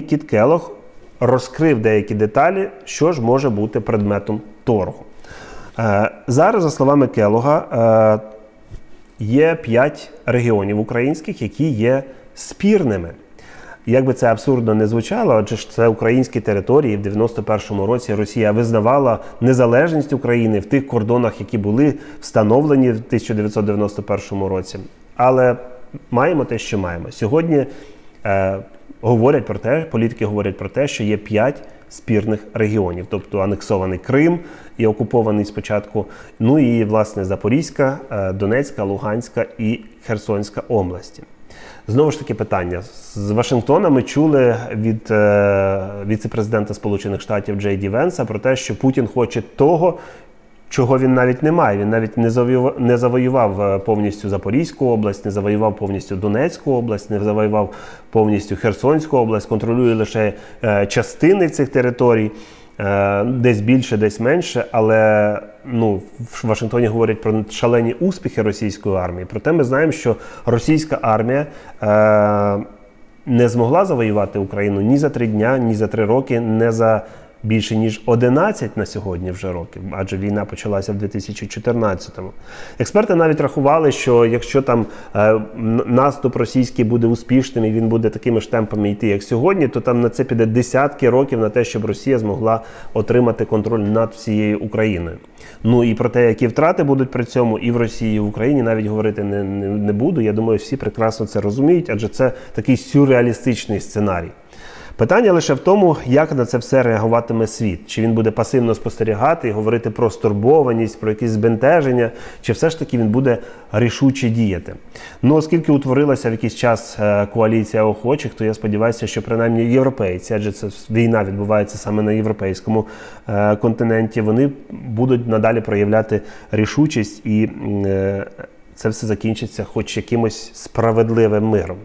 Кіт Келох розкрив деякі деталі, що ж може бути предметом торгу. Е, Зараз, за словами Келога, е, є п'ять регіонів українських, які є спірними. Як би це абсурдно не звучало, адже ж це українські території. В 91-му році Росія визнавала незалежність України в тих кордонах, які були встановлені в 1991 році. Але маємо те, що маємо. Сьогодні е, говорять про те, політики говорять про те, що є п'ять спірних регіонів, тобто анексований Крим і окупований спочатку. Ну і власне Запорізька, е, Донецька, Луганська і Херсонська області. Знову ж таки питання з Вашингтона. Ми чули від е, віце-президента Сполучених Штатів Джей Ді Венса про те, що Путін хоче того, чого він навіть не має. Він навіть не завоював, не завоював е, повністю Запорізьку область, не завоював повністю Донецьку область, не завоював повністю Херсонську область, контролює лише е, частини цих територій. Е, Десь більше, десь менше, але ну в Вашингтоні говорять про шалені успіхи російської армії. Проте ми знаємо, що російська армія е, не змогла завоювати Україну ні за три дня, ні за три роки, не за більше ніж 11 на сьогодні вже років, адже війна почалася в 2014-му. Експерти навіть рахували, що якщо там е, наступ російський буде успішним і він буде такими ж темпами йти, як сьогодні, то там на це піде десятки років на те, щоб Росія змогла отримати контроль над всією Україною. Ну і про те, які втрати будуть при цьому і в Росії, і в Україні, навіть говорити не, не, не буду. Я думаю, всі прекрасно це розуміють, адже це такий сюрреалістичний сценарій. Питання лише в тому, як на це все реагуватиме світ. Чи він буде пасивно спостерігати і говорити про стурбованість, про якісь збентеження, чи все ж таки він буде рішуче діяти. Ну, оскільки утворилася в якийсь час е, коаліція охочих, то я сподіваюся, що принаймні європейці, адже це війна відбувається саме на європейському е, континенті, вони будуть надалі проявляти рішучість і е, це все закінчиться хоч якимось справедливим миром.